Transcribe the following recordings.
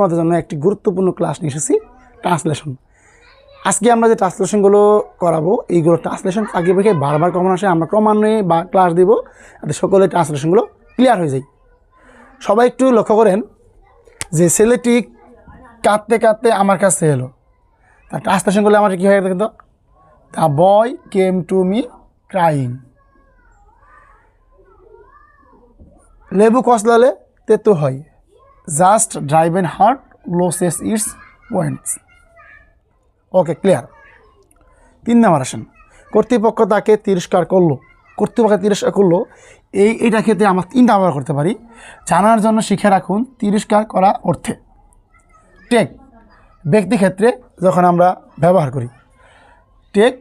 আপনাদের জন্য একটি গুরুত্বপূর্ণ ক্লাস নিয়ে এসেছি ট্রান্সলেশন আজকে আমরা যে ট্রান্সলেশনগুলো করাবো, এইগুলো ট্রান্সলেশন আগে থেকে বারবার কমন আসে আমরা ক্রমান্বয়ে বা ক্লাস দিব, যাতে সকলে ট্রান্সলেশনগুলো ক্লিয়ার হয়ে যায়। সবাই একটু লক্ষ্য করেন যে ছেলেটি কাঁদতে কাঁদতে আমার কাছে এলো। তার ট্রান্সলেশন করলে আমার কী হয় দেখেন তো? The boy came to me crying লেবু কসলালে তেতো হয়। Just drive in heart losses it's points okay clear তিন নাম্বার আসেন। কর্তৃপক্ষ তাকে তিরস্কার করল। কর্তৃপক্ষ তিরস্কার করল। এই এইটা ক্ষেত্রে আমরা তিনটা ব্যবহার করতে পারি। জানার জন্য শিখে রাখুন তিরস্কার করা অর্থে। টেক ব্যক্তি ক্ষেত্রে যখন আমরা ব্যবহার করি। টেক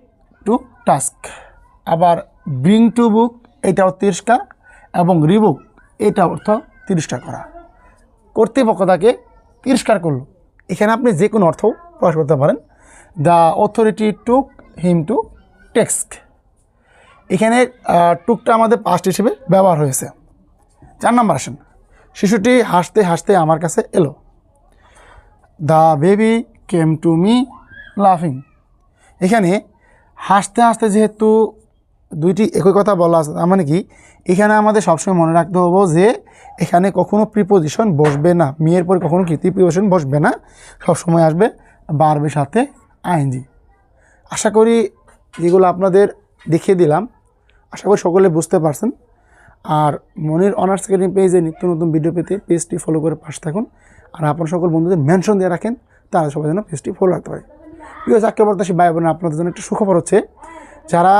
টু টাস্ক আবার ব্রিং টু বুক এটাও তিরস্কার এবং রিবুক এটা অর্থ তিরস্কার করা। কর্তৃপক্ষ তাকে তিরস্কার করল। এখানে আপনি যে কোনো অর্থ প্রকাশ করতে পারেন। The authority took him to task এখানে টুকটা আমাদের পাস্ট হিসেবে ব্যবহার হয়েছে। চার নাম্বার আসেন। শিশুটি হাসতে হাসতে আমার কাছে এলো। The baby came to me লাফিং এখানে হাসতে হাসতে যেহেতু দুইটি একই কথা বলা আছে, তার মানে কি? এখানে আমাদের সবসময় মনে রাখতে হবে যে, এখানে কখনো প্রিপোজিশন বসবে না। মেয়ের পরে কখনো কি? প্রিপোজিশন বসবে না। সবসময় আসবে বাড়বে সাথে আইনজি আশা করি যেগুলো আপনাদের দেখিয়ে দিলাম, আশা করি সকলে বুঝতে পারছেন। আর মনির অনার্স একাডেমি পেজে নিত্য নতুন ভিডিও পেতে পেজটি ফলো করে পাশে থাকুন। আর আপনার সকল বন্ধুদের মেনশন দিয়ে রাখেন, তারা সবাই যেন পেজটি ফলো রাখতে পারে। প্রিয় চাকরি প্রত্যাশী ভাই বোন আপনাদের জন্য একটু সুখবর হচ্ছে, যারা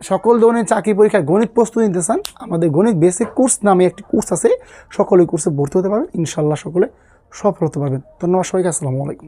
সকল ধরনের চাকরি পরীক্ষায় গণিত প্রস্তুতি নিতে চান, আমাদের গণিত বেসিক কোর্স নামে একটি কোর্স আছে সকলে কোর্সে ভর্তি হতে পারবেন ইনশাল্লাহ সকলে সফল হতে পারবেন। ধন্যবাদ সবাইকে, আসসালামু আলাইকুম।